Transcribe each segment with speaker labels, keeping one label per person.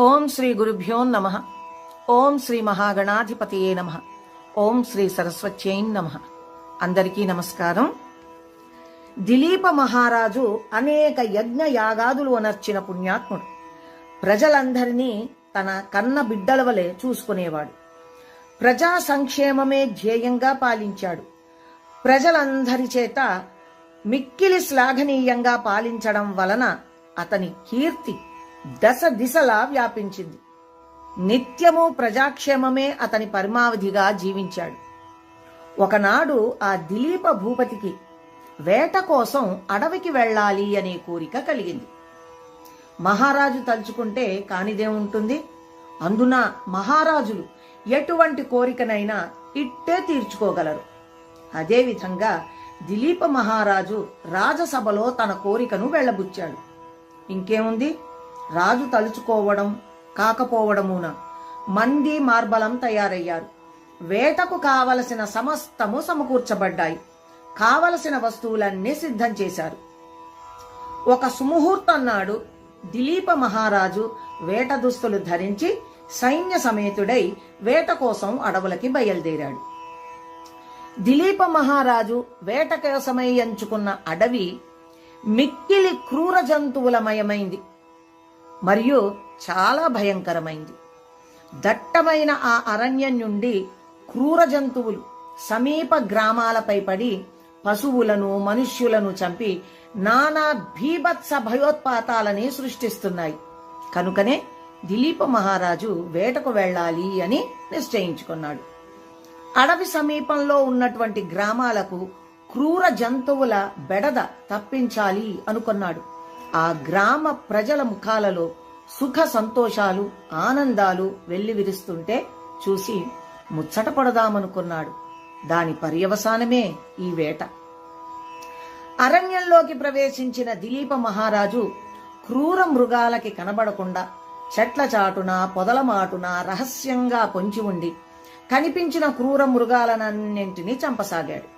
Speaker 1: ఓం శ్రీ గురుభ్యో నమ. ఓం శ్రీ మహాగణాధిపతియే నమ. ఓం శ్రీ సరస్వత్యై నమ. అందరికీ నమస్కారం. దిలీప మహారాజు అనేక యజ్ఞ యాగాదులు అనర్చిన పుణ్యాత్ముడు. ప్రజలందరినీ తన కన్న బిడ్డల వలె చూసుకునేవాడు. ప్రజా సంక్షేమమే ధ్యేయంగా పాలించాడు. ప్రజలందరి చేత మిక్కిలి శ్లాఘనీయంగా పాలించడం వలన అతని కీర్తి దశ దిశలా వ్యాపించింది. నిత్యము ప్రజాక్షేమమే అతని పరమావధిగా జీవించాడు. ఒకనాడు ఆ దిలీప భూపతికి వేట కోసం అడవికి వెళ్ళాలి అనే కోరిక కలిగింది. మహారాజు తలుచుకుంటే కానిదే ఉంటుంది. అందున మహారాజులు ఎటువంటి కోరికనైనా ఇట్టే తీర్చుకోగలరు. అదేవిధంగా దిలీప మహారాజు రాజసభలో తన కోరికను వెళ్ళబుచ్చాడు. ఇంకేముంది? రాజు తలుచుకోవడం కాకపోవడమున మంది మార్బలం తయారయ్యారు. వేటకు కావలసిన సమస్తము సమకూర్చబడ్డాయి. కావలసిన వస్తువులన్నీ సిద్ధం చేశారు. ఒక సుముహూర్తం నాడు దిలీప మహారాజు వేట దుస్తులు ధరించి సైన్య సమేతుడై వేట కోసం అడవులకి బయలుదేరాడు. దిలీప మహారాజు వేట కోసమై ఎంచుకున్న అడవి మిక్కిలి క్రూర జంతువులమయమైంది మరియు చాలా భయంకరమైంది. దట్టమైన ఆ అరణ్యం నుండి క్రూర జంతువులు సమీప గ్రామాలపై పడి పశువులను మనుష్యులను చంపి నానా భీభత్స భయోత్పాతాలని సృష్టిస్తున్నాయి. కనుకనే దిలీప మహారాజు వేటకు వెళ్ళాలి అని నిశ్చయించుకున్నాడు. అడవి సమీపంలో ఉన్నటువంటి గ్రామాలకు క్రూర జంతువుల బెడద తప్పించాలి అనుకున్నాడు. ఆ గ్రామ ప్రజల ముఖాలలో సుఖ సంతోషాలు ఆనందాలు వెల్లివిరుస్తుంటే చూసి ముచ్చట పడదామనుకున్నాడు. దాని పర్యవసానమే ఈ వేట. అరణ్యంలోకి ప్రవేశించిన దిలీప మహారాజు క్రూర మృగాలకి కనబడకుండా చెట్ల చాటున పొదల మాటున రహస్యంగా పొంచి ఉండి కనిపించిన క్రూర మృగాలనన్నింటినీ చంపసాగాడు.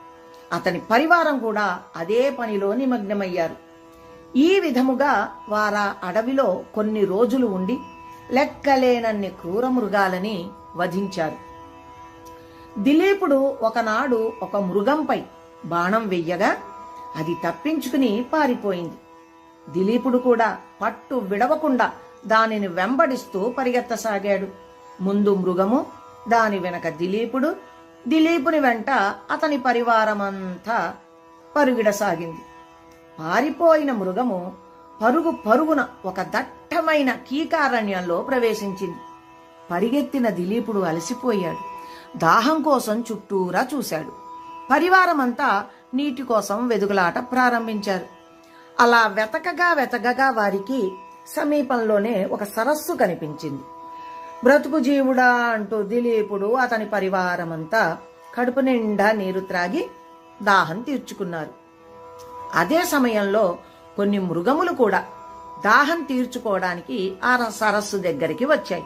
Speaker 1: అతని పరివారం కూడా అదే పనిలో నిమగ్నమయ్యారు. ఈ విధముగా వారా అడవిలో కొన్ని రోజులు ఉండి లెక్కలేనన్ని క్రూర మృగాలని వధించారు. దిలీపుడు ఒకనాడు ఒక మృగంపై బాణం వెయ్యగా అది తప్పించుకుని పారిపోయింది. దిలీపుడు కూడా పట్టు విడవకుండా దానిని వెంబడిస్తూ పరిగెత్తసాగాడు. ముందు మృగము దాని వెనక దిలీపుడు దిలీపుని వెంట అతని పరివారమంతా పరుగిడసాగింది. పారిపోయిన మృగము పరుగు పరుగున ఒక దట్టమైన కీకారణ్యంలో ప్రవేశించింది. పరిగెత్తిన దిలీపుడు అలసిపోయాడు. దాహం కోసం చుట్టూరా చూశాడు. పరివారమంతా నీటి కోసం వెదుగులాట ప్రారంభించారు. అలా వెతకగా వెతకగా వారికి సమీపంలోనే ఒక సరస్సు కనిపించింది. బ్రతుకు జీవుడా అంటూ దిలీపుడు అతని పరివారమంతా కడుపు నిండా నీరు త్రాగి దాహం తీర్చుకున్నారు. అదే సమయంలో కొన్ని మృగములు కూడా దాహం తీర్చుకోవడానికి ఆ సరస్సు దగ్గరికి వచ్చాయి.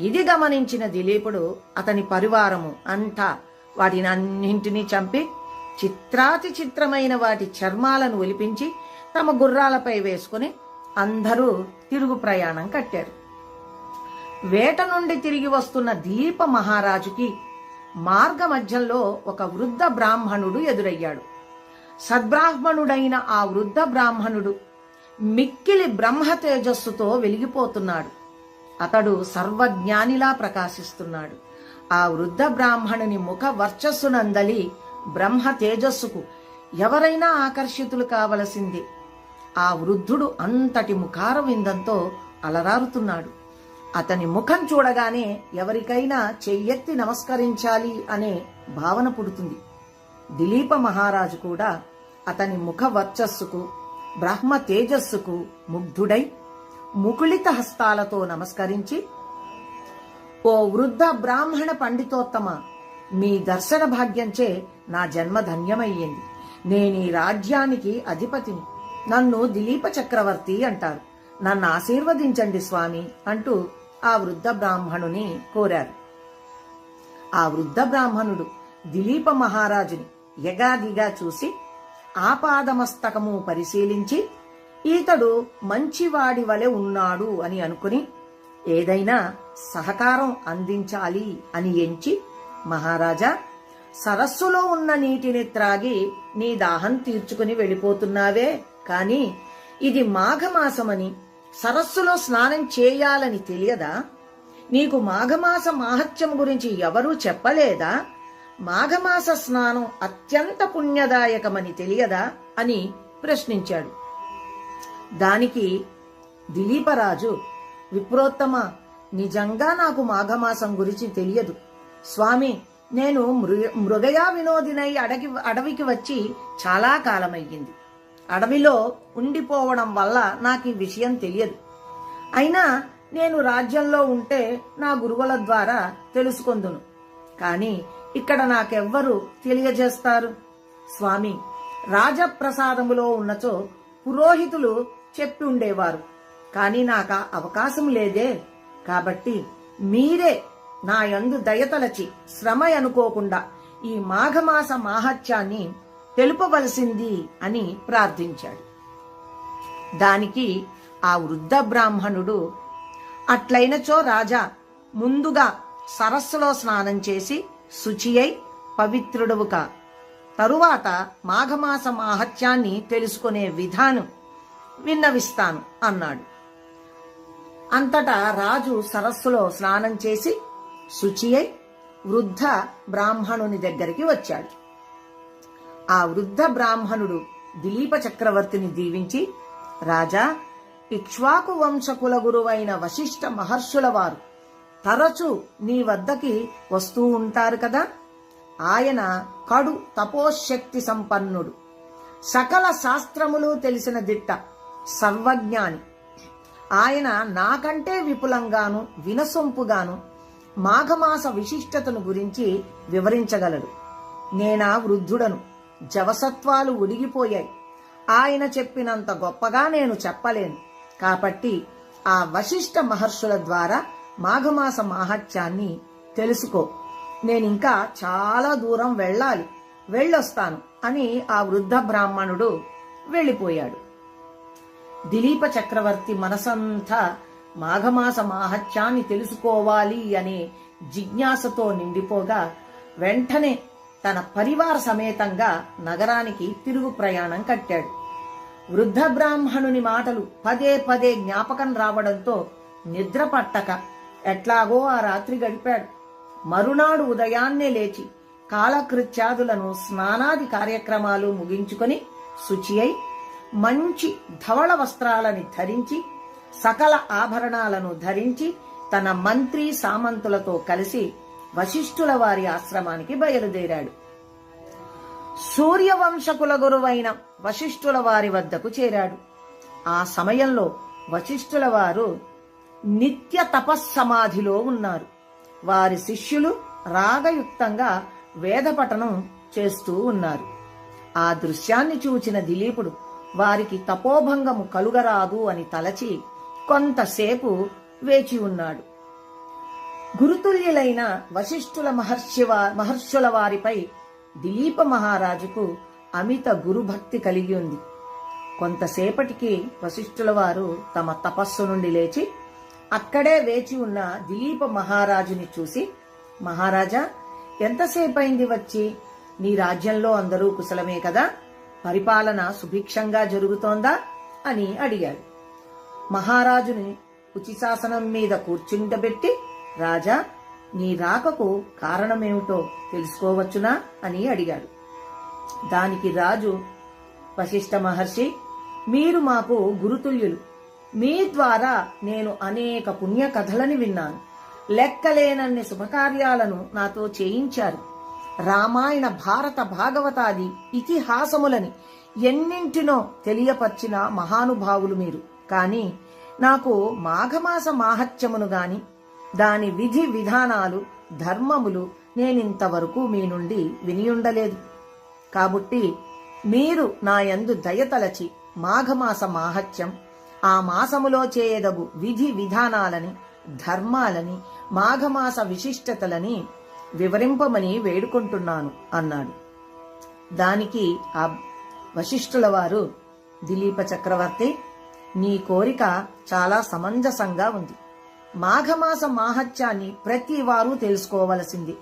Speaker 1: ఇది గమనించిన దిలీపుడు అతని పరివారము అంతా వాటిని అన్నింటినీ చంపి చిత్రాతి చిత్రమైన వాటి చర్మాలను ఒలిపించి తమ గుర్రాలపై వేసుకుని అందరూ తిరుగు ప్రయాణం కట్టారు. వేట నుండి తిరిగి వస్తున్న దీప మహారాజుకి మార్గ మధ్యంలో ఒక వృద్ధ బ్రాహ్మణుడు ఎదురయ్యాడు. సద్బ్రాహ్మణుడైన ఆ వృద్ధ బ్రాహ్మణుడు మిక్కిలి బ్రహ్మ తేజస్సుతో వెలిగిపోతున్నాడు. అతడు సర్వజ్ఞానిలా ప్రకాశిస్తున్నాడు. ఆ వృద్ధ బ్రాహ్మణుని ముఖ వర్చస్సునందలి బ్రహ్మ తేజస్సుకు ఎవరైనా ఆకర్షితులు కావలసింది. ఆ వృద్ధుడు అంతటి ముఖార విందంతో అలరారుతున్నాడు. అతని ముఖం చూడగానే ఎవరికైనా చెయ్యెత్తి నమస్కరించాలి అనే భావన పుడుతుంది. దిలీప మహారాజు కూడా అతని ముఖ వర్చస్సుకు బ్రహ్మ తేజస్సుకు ముగ్ధుడై ముకుళిత హస్తాలతో నమస్కరించి ఓ వృద్ధ బ్రాహ్మణ పండితోత్తమ మీ దర్శన భాగ్యంచే నా జన్మ ధన్యమయ్యింది. నేను ఈ రాజ్యానికి అధిపతిని. నన్ను దిలీప చక్రవర్తి అంటారు. నన్ను ఆశీర్వదించండి స్వామి అంటూ ఆ వృద్ధ బ్రాహ్మణుని కోరారు. ఆ వృద్ధ బ్రాహ్మణుడు దిలీప మహారాజుని యగాదిగా చూసి ఆపాదమస్తకము పరిశీలించి ఈతడు మంచివాడి వలె ఉన్నాడు అని అనుకుని ఏదైనా సహకారం అందించాలి అని ఎంచి మహారాజా సరస్సులో ఉన్న నీటిని త్రాగి నీ దాహం తీర్చుకుని వెళ్ళిపోతున్నావే. కాని ఇది మాఘమాసమని సరస్సులో స్నానం చేయాలని తెలియదా? నీకు మాఘమాస మాహత్యం గురించి ఎవరూ చెప్పలేదా? మాఘమాస స్నానం అత్యంత పుణ్యదాయకమని తెలియదా అని ప్రశ్నించాడు. దానికి దిలీపరాజు విప్రోత్తమ నిజంగా నాకు మాఘమాసం గురించి తెలియదు. స్వామి నేను మృ- మృగయా వినోదినై అడగి అడవికి వచ్చి చాలా కాలమయ్యింది. అడవిలో ఉండిపోవడం వల్ల నాకు ఈ విషయం తెలియదు. అయినా నేను రాజ్యంలో ఉంటే నా గురువుల ద్వారా తెలుసుకొందును. కానీ ఇక్కడ నాకెవ్వరు తెలియజేస్తారు? స్వామి రాజప్రసాదములో ఉన్నచో పురోహితులు చెప్పి ఉండేవారు కాని నాకు అవకాశం లేదే. కాబట్టి మీరే నా యందు దయతలచి శ్రమ అనుకోకుండా ఈ మాఘమాస మాహత్యాన్ని తెలుపవలసింది అని ప్రార్థించాడు. దానికి ఆ వృద్ధ బ్రాహ్మణుడు అట్లైనచో రాజా ముందుగా సరస్సులో స్నానం చేసి శుచి అయి పవిత్రుడవు కా తరువాత మాఘమాస మాహత్యాన్ని తెలుసుకునే విధానం విన్నవిస్తాను అన్నాడు. అంతటా రాజు సరస్సులో స్నానం చేసి శుచి అయి వృద్ధ బ్రాహ్మణుని దగ్గరికి వచ్చాడు. ఆ వృద్ధ బ్రాహ్మణుడు దిలీప చక్రవర్తిని దీవించి రాజా ఇక్ష్వాకు వంశకుల గురువైన వశిష్ఠ మహర్షుల వారు తరచు నీ వద్దకి వస్తూ ఉంటారు కదా? ఆయన కడు తపోశక్తి సంపన్నుడు. సకల శాస్త్రములు తెలిసిన దిట్ట సర్వజ్ఞాని. ఆయన నాకంటే విపులంగాను వినసొంపుగాను మాఘమాస విశిష్టతను గురించి వివరించగలడు. నేనా వృద్ధుడను. జవసత్వాలు ఉడిగిపోయాయి. ఆయన చెప్పినంత గొప్పగా నేను చెప్పలేను. కాబట్టి ఆ వశిష్ఠ మహర్షుల ద్వారా మాఘమాస మాహత్యాన్ని తెలుసుకో. నేనింకా చాలా దూరం వెళ్ళాలి వెళ్ళొస్తాను అని ఆ వృద్ధ బ్రాహ్మణుడు వెళ్ళిపోయాడు. దిలీప చక్రవర్తి మనసంతా మాఘమాస మాహత్యాన్ని తెలుసుకోవాలి అనే జిజ్ఞాసతో నిండిపోగా వెంటనే తన పరివార సమేతంగా నగరానికి తిరుగు ప్రయాణం కట్టాడు. వృద్ధ బ్రాహ్మణుని మాటలు పదే పదే జ్ఞాపకం రావడంతో నిద్ర పట్టక ఎట్లాగో ఆ రాత్రి గడిపాడు. మరునాడు ఉదయాన్నే లేచి కాలకృత్యాదులను స్నానాది కార్యక్రమాలు ముగించుకొని శుచి అయి మంచి ధవళ వస్త్రాలని ధరించి సకల ఆభరణాలను ధరించి తన మంత్రి సామంతులతో కలిసి వశిష్ఠుల వారి ఆశ్రమానికి బయలుదేరాడు. సూర్యవంశకుల గురువైన వశిష్ఠుల వారి వద్దకు చేరాడు. ఆ సమయంలో వశిష్ఠుల వారు నిత్య తపస్సమాధిలో ఉన్నారు. వారి శిష్యులు రాగయుక్తంగా వేదపఠనం చేస్తూ ఉన్నారు. ఆ దృశ్యాన్ని చూచిన దిలీపుడు వారికి తపోభంగము కలుగరాదు అని తలచి కొంతసేపు వేచి ఉన్నాడు. గురుతుల్యులైన వశిష్ఠుల మహర్షి మహర్షుల వారిపై దిలీప మహారాజుకు అమిత గురుభక్తి కలిగి ఉంది. కొంతసేపటికి వశిష్ఠుల వారు తమ తపస్సు నుండి లేచి అక్కడే వేచి ఉన్న దిలీప మహారాజుని చూసి మహారాజా ఎంతసేపైంది వచ్చి? నీ రాజ్యంలో అందరూ కుశలమే కదా? పరిపాలన సుభిక్షంగా జరుగుతోందా? అని అడిగాడు. మహారాజుని ఉచిశాసనం మీద కూర్చుండబెట్టి రాజా నీ రాకకు కారణమేమిటో తెలుసుకోవచ్చునా? అని అడిగాడు. దానికి రాజు వశిష్ఠ మహర్షి మీరు మాకు గురుతుల్యులు. మీ ద్వారా నేను అనేక పుణ్య కథలని విన్నాను. లెక్కలేనన్ని శుభకార్యాలను నాతో చేయించారు. రామాయణ భారత భాగవతాది ఇతిహాసములని ఎన్నింటినో తెలియపర్చిన మహానుభావులు మీరు. కానీ నాకు మాఘమాస మాహత్యమును గాని దాని విధి విధానాలు ధర్మములు నేనింతవరకు మీ నుండి వినియుండలేదు. కాబట్టి మీరు నా యందు దయతలచి మాఘమాస మాహత్యం ఆ మాసములో చేయదగు విధి విధానాలని ధర్మాలని మాఘమాస విశిష్టతలని వివరింపమని వేడుకుంటున్నాను అన్నాడు. దానికి ఆ వశిష్ఠుల వారు దిలీప చక్రవర్తి నీ కోరిక చాలా సమంజసంగా ఉంది. మాఘమాస మాహత్యాన్ని ప్రతి వారు తెలుసుకోవలసింది.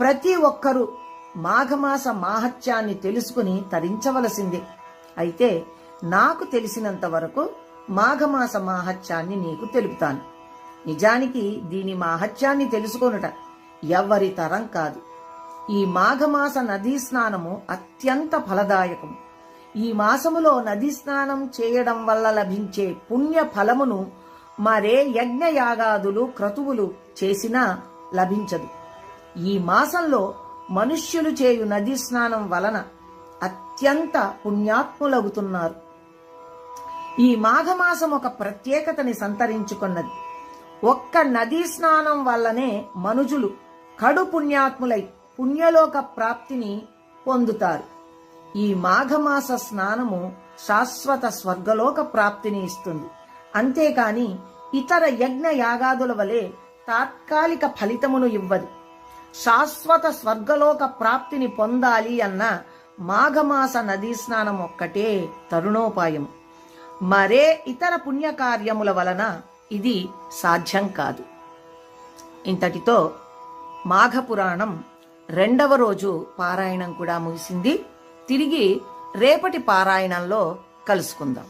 Speaker 1: ప్రతి ఒక్కరూ మాఘమాస మాహత్యాన్ని తెలుసుకుని తరించవలసింది. అయితే నాకు తెలిసినంత వరకు మాఘమాస మాహత్యాన్ని నీకు తెలుపుతాను. నిజానికి దీని మాహత్యాన్ని తెలుసుకొనుట ఎవ్వరి తరం కాదు. ఈ మాఘమాస నదీ స్నానము అత్యంత ఫలదాయకము. ఈ మాసములో నదీ స్నానం చేయడం వల్ల లభించే పుణ్య ఫలమును మరే యజ్ఞయాగాదులు క్రతువులు చేసినా లభించదు. ఈ మాసంలో మనుష్యులు చేయు నదీ స్నానం వలన అత్యంత పుణ్యాత్ములవుతున్నారు ఈ మాఘమాసం ఒక ప్రత్యేకతని సంతరించుకున్నది. ఒక్క నదీ స్నానం వల్లనే మనుజులు కడు పుణ్యాత్ములై పుణ్యలోక ప్రాప్తిని పొందుతారు. ఈ మాఘమాస స్నానము శాశ్వత స్వర్గలోక ప్రాప్తిని ఇస్తుంది. అంతేకాని ఇతర యజ్ఞ యాగాదుల వలె తాత్కాలిక ఫలితమును ఇవ్వదు. శాశ్వత స్వర్గలోక ప్రాప్తిని పొందాలి అన్న మాఘమాస నదీ స్నానం ఒక్కటే తరుణోపాయం మరే ఇతర పుణ్యకార్యముల వలన ఇది సాధ్యం కాదు. ఇంతటితో మాఘపురాణం రెండవ రోజు పారాయణం కూడా ముగిసింది. తిరిగి రేపటి పారాయణంలో కలుసుకుందాం.